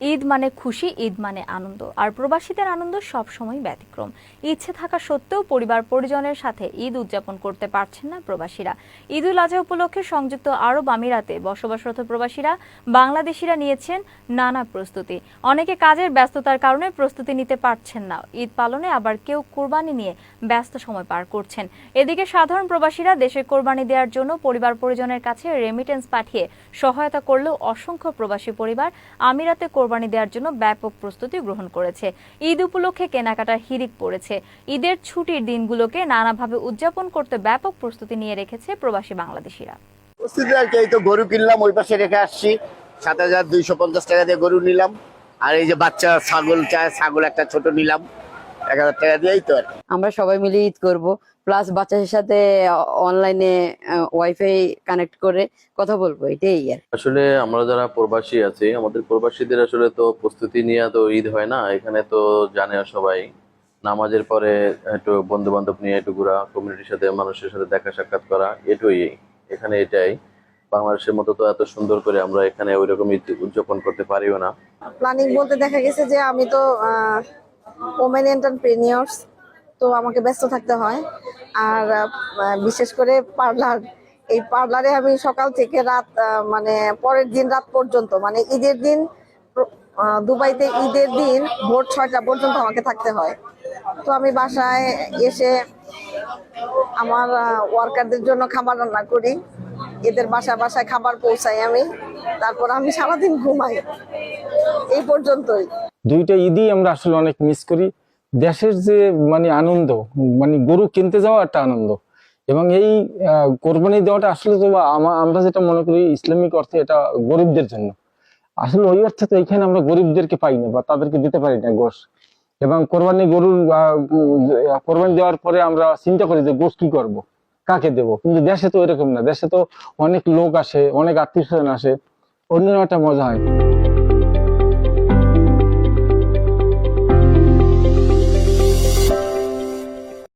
ঈদ মানে খুশি, ঈদ মানে আনন্দ। আর প্রবাসীদের আনন্দ সবসময় ব্যতিক্রম। ইচ্ছে থাকা সত্ত্বেও পরিবার পরিজনের সাথে ঈদ উদযাপন করতে পারছেন না প্রবাসীরা। ঈদ উল আজহা উপলক্ষে সংযুক্ত আরব আমিরাতে বসবাসরত প্রবাসীরা, বাংলাদেশিরা নিয়েছেন নানা প্রস্তুতি। অনেকে কাজের ব্যস্ততার কারণে প্রস্তুতি নিতে পারছেন না। ঈদ পালনে আবার কেউ কোরবানি নিয়ে ব্যস্ত সময় পার করছেন। এদিকে সাধারণ প্রবাসীরা দেশে কোরবানি দেওয়ার জন্য পরিবার পরিজনের কাছে রেমিটেন্স পাঠিয়ে সহায়তা করলেও অসংখ্য প্রবাসী পরিবার আমিরাতে কোরবানি দেওয়ার জন্য ব্যাপক প্রস্তুতি গ্রহণ করেছে। ঈদ উপলক্ষে কেনাকাটার হিড়িক পড়েছে। ঈদের ছুটির দিনগুলোকে নানাভাবে উদযাপন করতে ব্যাপক প্রস্তুতি নিয়ে রেখেছে প্রবাসী বাংলাদেশিরা। এই তো গরু কিনলাম, ওই পাশে রেখে আসছি। সাত হাজার দুইশো পঞ্চাশ টাকা দিয়ে গরু নিলাম। আর এই যে বাচ্চা ছাগল চায়, ছাগল একটা ছোট নিলাম। এক হাজার টাকা দিয়েই তো আর আমরা সবাই মিলে ঈদ করব। প্লাস বাচ্চাদের সাথে অনলাইনে ওয়াইফাই কানেক্ট করে কথা বলব এটাই আর। আসলে আমরা যারা প্রবাসী আছি আমাদের প্রবাসীদের আসলে তো প্রস্তুতি নিয়ে তো ঈদ হয় না। এখানে তো জানে সবাই। নামাজের পরে একটু বন্ধু বান্ধব নিয়ে একটু ঘোরা কমিউনিটির সাথে মানুষের সাথে দেখা সাক্ষাৎ করা এটুই। এখানে এটাই। বাংলাদেশের মতো তো এত সুন্দর করে আমরা এখানে ওইরকম উদযাপন করতে পারিও না। প্ল্যানিং বলতে দেখা গেছে যে আমি তো ওমেন এন্টারপ্রেনিয়র্স তো আমাকে ব্যস্ত থাকতে হয়। আর বিশেষ করে পার্লার। এই পার্লারে আমি সকাল থেকে রাত মানে পরের দিন রাত পর্যন্ত মানে ঈদের দিন দুবাইতে ঈদের দিন ভোর ছয়টা পর্যন্ত আমাকে থাকতে হয়। তো আমি বাসায় এসে আমার ওয়ার্কারদের জন্য খাবার রান্না করি। এদের বাসায় বাসায় খাবার পৌঁছাই আমি। তারপর আমি সারাদিন ঘুমাই। এই পর্যন্তই। দুইটা ঈদই আমরা আসলে অনেক মিস করি। দেশের যে মানে আনন্দ মানে গরু কিনতে যাওয়া একটা আনন্দ। এবং এই কোরবানি দেওয়াটা আসলে তো আমরা যেটা মনে করি ইসলামিক অর্থে এটা গরিবদের জন্য। আসলে ওই অর্থে তো এখানে আমরা গরিবদেরকে পাই না বা তাদেরকে দিতে পারি না গোশ। এবং কোরবানি গরুর কোরবানি দেওয়ার পরে আমরা চিন্তা করি যে গোশ কি করব, কাকে দেব? কিন্তু দেশে তো এরকম না। দেশে তো অনেক লোক আসে, অনেক আত্মীয় স্বজন আসে। অন্য একটা মজা হয়।